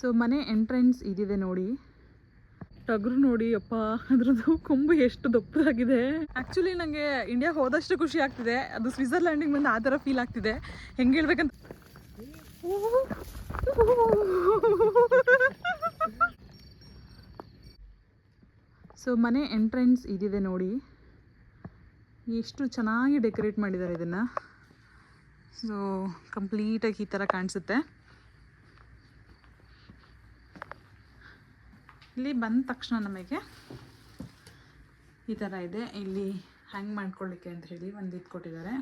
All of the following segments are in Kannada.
ಸೊ, ಮನೆ ಎಂಟ್ರೆನ್ಸ್ ಇದಿದೆ ನೋಡಿ. ಟಗರು ನೋಡಿ, ಅಪ್ಪ, ಅದ್ರದ್ದು ಕೊಂಬು ಎಷ್ಟು ದೊಪ್ಪದಾಗಿದೆ. ಆ್ಯಕ್ಚುಲಿ ನನಗೆ ಇಂಡಿಯಾ ಹೋದಷ್ಟು ಖುಷಿ ಆಗ್ತಿದೆ. ಅದು ಸ್ವಿಟ್ಜರ್ಲ್ಯಾಂಡಿಗೆ ಬಂದು ಆ ಥರ ಫೀಲ್ ಆಗ್ತಿದೆ. ಹೆಂಗೆ ಹೇಳ್ಬೇಕಂತ ಸೊ ಮನೆ ಎಂಟ್ರೆನ್ಸ್ ಇದಿದೆ ನೋಡಿ. ಎಷ್ಟು ಚೆನ್ನಾಗಿ ಡೆಕೋರೇಟ್ ಮಾಡಿದ್ದಾರೆ ಇದನ್ನು. ಸೊ ಕಂಪ್ಲೀಟಾಗಿ ಈ ಥರ ಕಾಣಿಸುತ್ತೆ. ಇಲ್ಲಿ ಬಂದ ತಕ್ಷಣ ನಮಗೆ ಈ ಥರ ಇದೆ. ಇಲ್ಲಿ ಹ್ಯಾಂಗ್ ಮಾಡ್ಕೊಳ್ಳಿಕ್ಕೆ ಅಂತ ಹೇಳಿ ಒಂದು ಇದು ಕೊಟ್ಟಿದ್ದಾರೆ.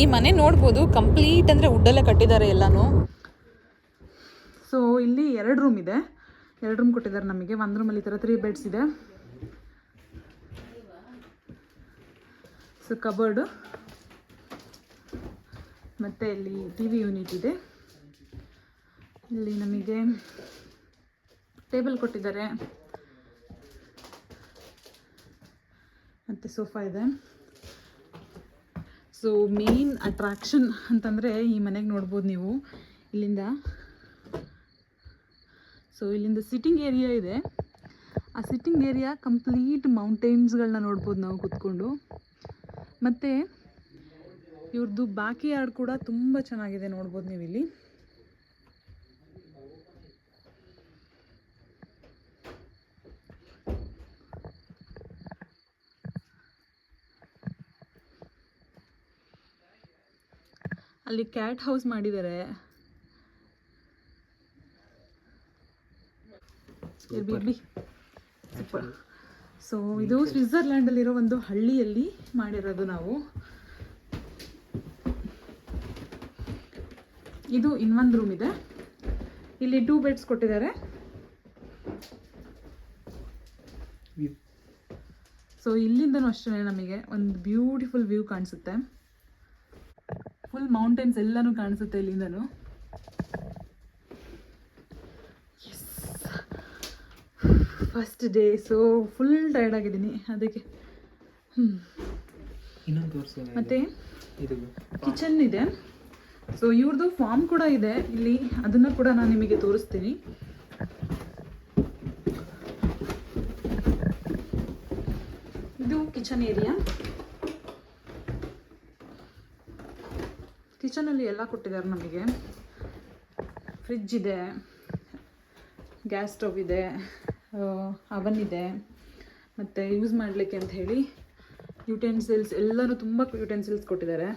ಈ ಮನೆ ನೋಡ್ಬೋದು ಕಂಪ್ಲೀಟ್ ಅಂದರೆ ವುಡ್ಡಲ್ಲೇ ಕಟ್ಟಿದ್ದಾರೆ ಎಲ್ಲಾನು. ಸೊ ಇಲ್ಲಿ ಎರಡು ರೂಮ್ ಇದೆ. ಎರಡು ರೂಮ್ ಕೊಟ್ಟಿದ್ದಾರೆ ನಮಗೆ. ಒಂದು ರೂಮಲ್ಲಿ ಈ ಥರ ತ್ರೀ ಬೆಡ್ಸ್ ಇದೆ. So cupboard. ಮತ್ತು ಇಲ್ಲಿ ಟಿ ವಿ ಯೂನಿಟ್ ಇದೆ. ಇಲ್ಲಿ ನಮಗೆ ಟೇಬಲ್ ಕೊಟ್ಟಿದ್ದಾರೆ. ಮತ್ತು ಸೋಫಾ ಇದೆ. ಸೊ ಮೇನ್ ಅಟ್ರಾಕ್ಷನ್ ಅಂತಂದರೆ ಈ ಮನೆಗೆ ನೋಡ್ಬೋದು ನೀವು. ಇಲ್ಲಿಂದ ಸೊ ಇಲ್ಲಿಂದ ಸಿಟ್ಟಿಂಗ್ ಏರಿಯಾ ಇದೆ. ಆ ಸಿಟ್ಟಿಂಗ್ ಏರಿಯಾ ಕಂಪ್ಲೀಟ್ ಮೌಂಟೇನ್ಸ್ಗಳನ್ನ ನೋಡ್ಬೋದು ನಾವು ಕೂತ್ಕೊಂಡು. ಮತ್ತು ಇವ್ರದ್ದು ಬಾಕಿ ಯಾರ್ಡ್ ಕೂಡ ತುಂಬ ಚೆನ್ನಾಗಿದೆ ನೋಡ್ಬೋದು ನೀವು ಇಲ್ಲಿ ಅಲ್ಲಿ ಕ್ಯಾಟ್ ಹೌಸ್ ಮಾಡಿದ್ದಾರೆ ಸೂಪರ್. ಸೊ ಇದು ಸ್ವಿಟ್ಜರ್ಲ್ಯಾಂಡಲ್ಲಿರೋ ಒಂದು ಹಳ್ಳಿಯಲ್ಲಿ ಮಾಡಿರೋದು ನಾವು. ಇದು ಇನ್ನೊಂದು ರೂಮ್ ಇದೆ. ಇಲ್ಲಿ ಟೂ ಬೆಡ್ಸ್ ಕೊಟ್ಟಿದ್ದಾರೆ. ಸೊ ಇಲ್ಲಿಂದನೂ ಅಷ್ಟೇ ನಮಗೆ ಒಂದು ಬ್ಯೂಟಿಫುಲ್ ವ್ಯೂ ಕಾಣಿಸುತ್ತೆ. ಫುಲ್ ಮೌಂಟೇನ್ಸ್ ಎಲ್ಲನೂ ಕಾಣಿಸುತ್ತೆ ಇಲ್ಲಿಂದನೂ. First day so full tired ಆಗಿದ್ದೀನಿ ಅದಕ್ಕೆ. ಮತ್ತು? ಇದು ಕಿಚನ್ ಇದೆ. ಸೊ ಇವ್ರದ್ದು ಫಾರ್ಮ್ ಕೂಡ ಇದೆ ಇಲ್ಲಿ ಅದನ್ನು ಕೂಡ ನಾನು ನಿಮಗೆ ತೋರಿಸ್ತೀನಿ. ಇದು ಕಿಚನ್ ಏರಿಯಾ ಕಿಚನಲ್ಲಿ ಎಲ್ಲ ಕೊಟ್ಟಿದ್ದಾರೆ ನಮಗೆ. ಫ್ರಿಜ್ ಇದೆ ಗ್ಯಾಸ್ ಸ್ಟವ್ ಇದೆ. ಅವನ್ ಇದೆ ಮತ್ತು ಯೂಸ್ ಮಾಡಲಿಕ್ಕೆ ಅಂತ ಹೇಳಿ ಯುಟೆನ್ಸಿಲ್ಸ್ ಎಲ್ಲನೂ ತುಂಬ ಯುಟೆನ್ಸಿಲ್ಸ್ ಕೊಟ್ಟಿದ್ದಾರೆ.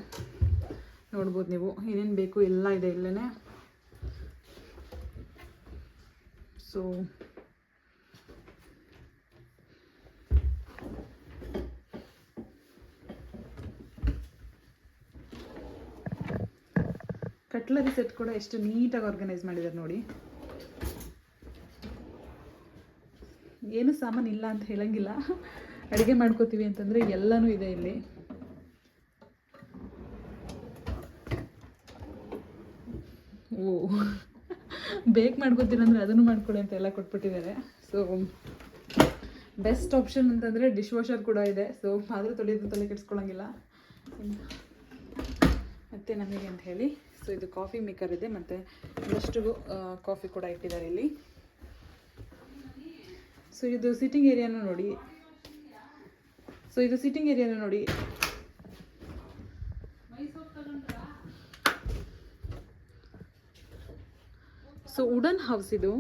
ನೋಡ್ಬೋದು ನೀವು, ಏನೇನು ಬೇಕು ಎಲ್ಲ ಇದೆ ಇಲ್ಲೇ ಸೊ ಕಟ್ಲರಿ ಸೆಟ್ ಕೂಡ ಎಷ್ಟು ನೀಟಾಗಿ ಆರ್ಗನೈಸ್ ಮಾಡಿದ್ದಾರೆ ನೋಡಿ. ಏನು ಸಾಮಾನು ಇಲ್ಲ ಅಂತ ಹೇಳಂಗಿಲ್ಲ. ಅಡುಗೆ ಮಾಡ್ಕೋತೀವಿ ಅಂತಂದರೆ ಎಲ್ಲನೂ ಇದೆ ಇಲ್ಲಿ. ಓ. ಬೇಕ್ ಮಾಡ್ಕೋತೀನಿ ಅಂದ್ರೆ ಅದನ್ನು ಮಾಡ್ಕೊಡಿ ಅಂತ ಎಲ್ಲ ಕೊಟ್ಬಿಟ್ಟಿದ್ದಾರೆ. ಸೊ ಬೆಸ್ಟ್ ಆಪ್ಷನ್ ಅಂತಂದರೆ ಡಿಶ್ ವಾಷರ್ ಕೂಡ ಇದೆ. ಸೊ ಆದರೂ ತೊಳೆಯೋದು ತಲೆ ಕೆಡಿಸ್ಕೊಳಂಗಿಲ್ಲ ಮತ್ತು ನಮಗೆ ಅಂತ ಹೇಳಿ. ಸೊ ಇದು ಕಾಫಿ ಮೇಕರ್ ಇದೆ. ಮತ್ತು ಒಂದಷ್ಟು ಕಾಫಿ ಕೂಡ ಇಟ್ಟಿದ್ದಾರೆ ಇಲ್ಲಿ. ಸೊ ಇದು ಸಿಟ್ಟಿಂಗ್ ಏರಿಯಾನು ನೋಡಿ. ಸೊ ಇದು ಸಿಟ್ಟಿಂಗ್ ಏರಿಯಾನು ನೋಡಿ. ಸೊ ವುಡನ್ ಹೌಸ್ ಇದು.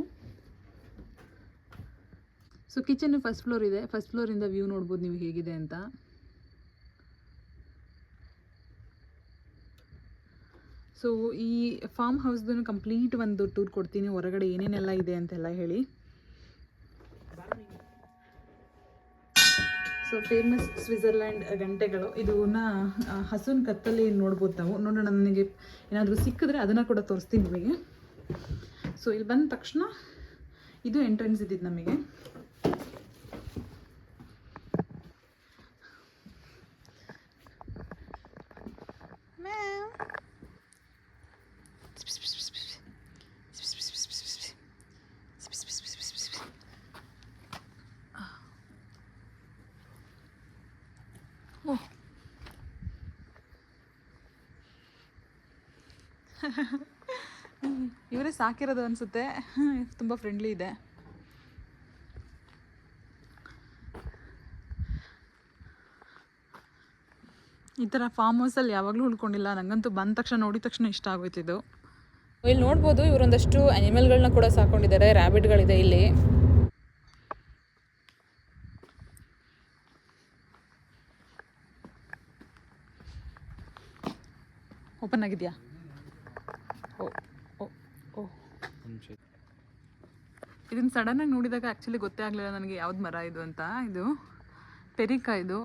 ಸೊ ಕಿಚನ್ ಫಸ್ಟ್ ಫ್ಲೋರ್ ಇದೆ. ಫಸ್ಟ್ ಫ್ಲೋರಿಂದ ವ್ಯೂ ನೋಡ್ಬೋದು ನೀವು ಹೇಗಿದೆ ಅಂತ. ಸೊ ಈ ಫಾರ್ಮ್ ಹೌಸ್ದು ಕಂಪ್ಲೀಟ್ ಒಂದು ಟೂರ್ ಕೊಡ್ತೀನಿ. ಹೊರಗಡೆ ಏನೇನೆಲ್ಲ ಇದೆ ಅಂತೆಲ್ಲ ಹೇಳಿ. ಸೊ ಫೇಮಸ್ ಸ್ವಿಟ್ಜರ್ಲ್ಯಾಂಡ್ ಗಂಟೆಗಳು. ಇದನ್ನ ಹಸುನ್ ಕತ್ತಲ್ಲಿ ನೋಡ್ಬೋದು ನಾವು? ನೋಡೋಣ, ನನಗೆ ಏನಾದರೂ ಸಿಕ್ಕಿದ್ರೆ ಅದನ್ನು ಕೂಡ ತೋರಿಸ್ತೀನಿ ನಿಮಗೆ. ಸೊ ಇಲ್ಲಿ ಬಂದ ತಕ್ಷಣ ಇದು ಎಂಟ್ರೆನ್ಸ್ ಇದ್ದಿದ್ದು ನಮಗೆ. ಇವರೇ ಸಾಕಿರೋದು ಅನಿಸುತ್ತೆ. ತುಂಬ ಫ್ರೆಂಡ್ಲಿ ಇದೆ. ಈ ಥರ ಫಾರ್ಮ್ ಹೌಸಲ್ಲಿ ಯಾವಾಗಲೂ ಉಳ್ಕೊಂಡಿಲ್ಲ. ನನಗಂತೂ ಬಂದ ತಕ್ಷಣ, ನೋಡಿದ ತಕ್ಷಣ ಇಷ್ಟ ಆಗೋಯ್ತಿದ್ದು ಇಲ್ಲಿ ನೋಡ್ಬೋದು, ಇವರೊಂದಷ್ಟು ಅನಿಮಲ್ಗಳನ್ನ ಕೂಡ ಸಾಕೊಂಡಿದ್ದಾರೆ. ರ್ಯಾಬಿಟ್ಗಳಿದೆ ಇಲ್ಲಿ. ಓಪನ್ ಆಗಿದೆಯಾ? ಓ ಓ ಓ. ಇದನ್ನ ಸಡನ್ನಾಗಿ ನೋಡಿದಾಗ ಆ್ಯಕ್ಚುಲಿ ಗೊತ್ತೇ ಆಗಲಿಲ್ಲ ನನಗೆ ಯಾವ್ದು ಮರ ಇದು ಅಂತ. ಇದು ಪೆರಿಕ ಇದು.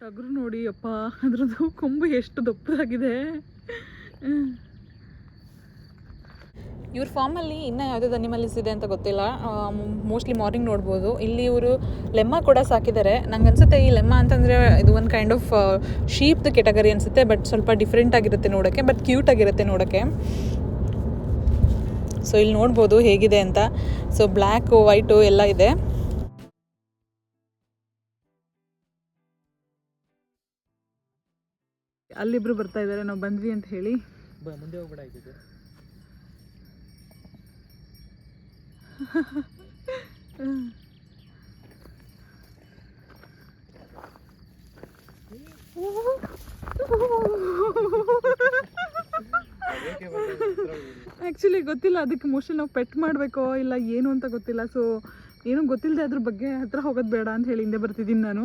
ಟಗರು ನೋಡಿ ಅಪ್ಪ, ಅದ್ರದ್ದು ಕೊಂಬು ಎಷ್ಟು ದಪ್ಪದಾಗಿದೆ. ಇವ್ರ ಫಾರ್ಮಲ್ಲಿ ಇನ್ನೂ ಯಾವುದಾದ್ರು ಅನಿಮಲ್ಸ್ ಇದೆ ಅಂತ ಗೊತ್ತಿಲ್ಲ. ಮೋಸ್ಟ್ಲಿ ಮಾರ್ನಿಂಗ್ ನೋಡ್ಬೋದು. ಇಲ್ಲಿ ಇವರು ಲೆಮ್ಮ ಕೂಡ ಸಾಕಿದ್ದಾರೆ ನಂಗೆ ಅನ್ಸುತ್ತೆ ಈ ಲೆಮ್ಮ ಅಂತಂದರೆ ಇದು ಒಂದು ಕೈಂಡ್ ಆಫ್ ಶೀಪ್ದು ಕೆಟಗರಿ ಅನಿಸುತ್ತೆ ಬಟ್ ಸ್ವಲ್ಪ ಡಿಫ್ರೆಂಟ್ ಆಗಿರುತ್ತೆ ನೋಡೋಕ್ಕೆ ಬಟ್ ಕ್ಯೂಟ್ ಆಗಿರುತ್ತೆ ನೋಡೋಕ್ಕೆ ಸೊ ಇಲ್ಲಿ ನೋಡ್ಬೋದು ಹೇಗಿದೆ ಅಂತ. ಸೊ ಬ್ಲ್ಯಾಕು ವೈಟು ಎಲ್ಲ ಇದೆ. ಅಲ್ಲಿಬ್ರು ಬರ್ತಾ ಇದ್ದಾರೆ ನಾವು ಬಂದ್ವಿ ಅಂತ ಹೇಳಿ. ಮುಂದೆ ಹೋಗ್ಬೇಡ ಆ್ಯಕ್ಚುಲಿ ಗೊತ್ತಿಲ್ಲ, ಅದಕ್ಕೆ ಮೋಸ್ಟ್ಲಿ ನಾವು ಪೆಟ್ ಮಾಡಬೇಕೋ ಇಲ್ಲ ಏನು ಅಂತ ಗೊತ್ತಿಲ್ಲ. ಸೊ ಏನೂ ಗೊತ್ತಿಲ್ಲದೆ ಅದ್ರ ಬಗ್ಗೆ ಹತ್ರ ಹೋಗೋದು ಬೇಡ ಅಂತ ಹೇಳಿ ಹಿಂದೆ ಬರ್ತಿದ್ದೀನಿ ನಾನು.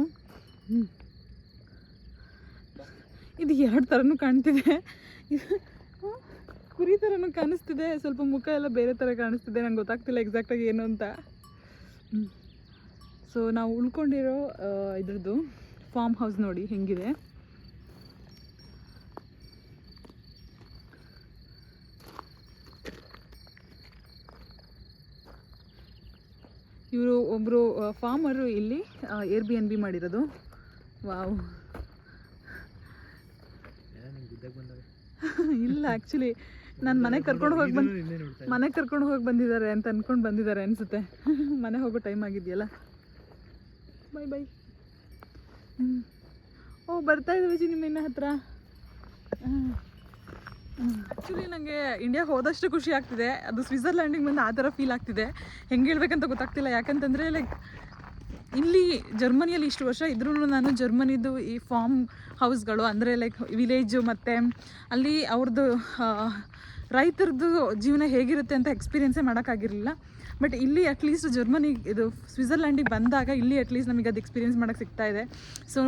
ಇದು ಎರಡು ಥರನೂ ಕಾಣ್ತಿದೆ. ಕುರಿ ಥರನೂ ಕಾಣಿಸ್ತಿದೆ. ಸ್ವಲ್ಪ ಮುಖ ಎಲ್ಲ ಬೇರೆ ಥರ ಕಾಣಿಸ್ತಿದೆ. ನಂಗೆ ಗೊತ್ತಾಗ್ತಿಲ್ಲ ಎಕ್ಸಾಕ್ಟಾಗಿ ಏನು ಅಂತ. ಸೊ ನಾವು ಉಳ್ಕೊಂಡಿರೋ ಇದ್ರದ್ದು ಫಾರ್ಮ್ ಹೌಸ್ ನೋಡಿ ಹೆಂಗಿದೆ. ಇವರು ಒಬ್ಬರು ಫಾರ್ಮರು ಇಲ್ಲಿ ಏರ್ ಬಿ ಎನ್ ಬಿ ಮಾಡಿರೋದು ವಾವ್ ಇಲ್ಲ ಆ್ಯಕ್ಚುಲಿ ನಾನು ಮನೆಗೆ ಕರ್ಕೊಂಡು ಹೋಗಿ ಬಂದು ಮನೆಗೆ ಕರ್ಕೊಂಡು ಹೋಗಿ ಬಂದಿದ್ದಾರೆ ಅಂತ ಅನ್ಕೊಂಡು ಬಂದಿದ್ದಾರೆ ಅನಿಸುತ್ತೆ. ಮನೆ ಹೋಗೋ ಟೈಮ್ ಆಗಿದೆಯಲ್ಲ. ಬೈ ಬೈ ಓ ಬರ್ತಾ ಇದ್ದೀವಿ ಜಿ ನಿಮ್ಮ ಇನ್ನ ಹತ್ರ. ಆ್ಯಕ್ಚುಲಿ ನನಗೆ ಇಂಡಿಯಾ ಹೋದಷ್ಟು ಖುಷಿ ಆಗ್ತಿದೆ. ಅದು ಸ್ವಿಟ್ಜರ್ಲ್ಯಾಂಡಿಗೆ ಬಂದು ಆ ಥರ ಫೀಲ್ ಆಗ್ತಿದೆ. ಹೆಂಗೆ ಹೇಳ್ಬೇಕಂತ ಗೊತ್ತಾಗ್ತಿಲ್ಲ. ಯಾಕಂತಂದರೆ ಲೈಕ್ ಇಲ್ಲಿ ಜರ್ಮನಿಯಲ್ಲಿ ಇಷ್ಟು ವರ್ಷ ಇದ್ರೂ ನಾನು ಜರ್ಮನಿದು ಈ ಫಾರ್ಮ್ ಹೌಸ್ಗಳು ಅಂದರೆ ಲೈಕ್ ವಿಲೇಜು ಮತ್ತು ಅಲ್ಲಿ ಅವ್ರದ್ದು ರೈತರದ್ದು ಜೀವನ ಹೇಗಿರುತ್ತೆ ಅಂತ ಎಕ್ಸ್ಪೀರಿಯೆನ್ಸೇ ಮಾಡೋಕ್ಕಾಗಿರಲಿಲ್ಲ. ಬಟ್ ಇಲ್ಲಿ ಅಟ್ಲೀಸ್ಟ್ ಜರ್ಮನಿ, ಇದು ಸ್ವಿಟ್ಜರ್ಲ್ಯಾಂಡಿಗೆ ಬಂದಾಗ ಇಲ್ಲಿ ಅಟ್ಲೀಸ್ಟ್ ನಮಗೆ ಅದು ಎಕ್ಸ್ಪೀರಿಯೆನ್ಸ್ ಮಾಡೋಕ್ಕೆ ಸಿಗ್ತಾ ಇದೆ. ಸೊ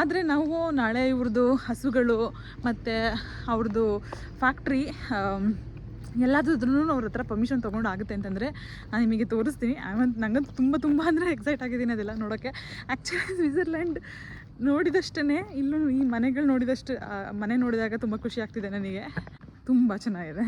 ಆದರೆ ನಾವು ನಾಳೆ ಇವ್ರದ್ದು ಹಸುಗಳು ಮತ್ತು ಅವ್ರದ್ದು ಫ್ಯಾಕ್ಟ್ರಿ ಎಲ್ಲಾದ್ರೂ ಅವ್ರ ಹತ್ರ ಪರ್ಮಿಷನ್ ತೊಗೊಂಡು ಆಗುತ್ತೆ ಅಂತಂದರೆ ನಾನು ನಿಮಗೆ ತೋರಿಸ್ತೀನಿ. ಆಮೇಲೆ ನಂಗಂತೂ ತುಂಬ ತುಂಬ ಅಂದರೆ ಎಕ್ಸೈಟ್ ಆಗಿದ್ದೀನಿ ಅದೆಲ್ಲ ನೋಡೋಕ್ಕೆ ಆ್ಯಕ್ಚುಲಿ ಸ್ವಿಟ್ಜರ್ಲ್ಯಾಂಡ್ ನೋಡಿದಷ್ಟೇ ಇಲ್ಲೂ ಈ ಮನೆಗಳು ನೋಡಿದಷ್ಟು ಮನೆ ನೋಡಿದಾಗ ತುಂಬ ಖುಷಿ ಆಗ್ತಿದೆ ನನಗೆ. ತುಂಬ ಚೆನ್ನಾಗಿದೆ.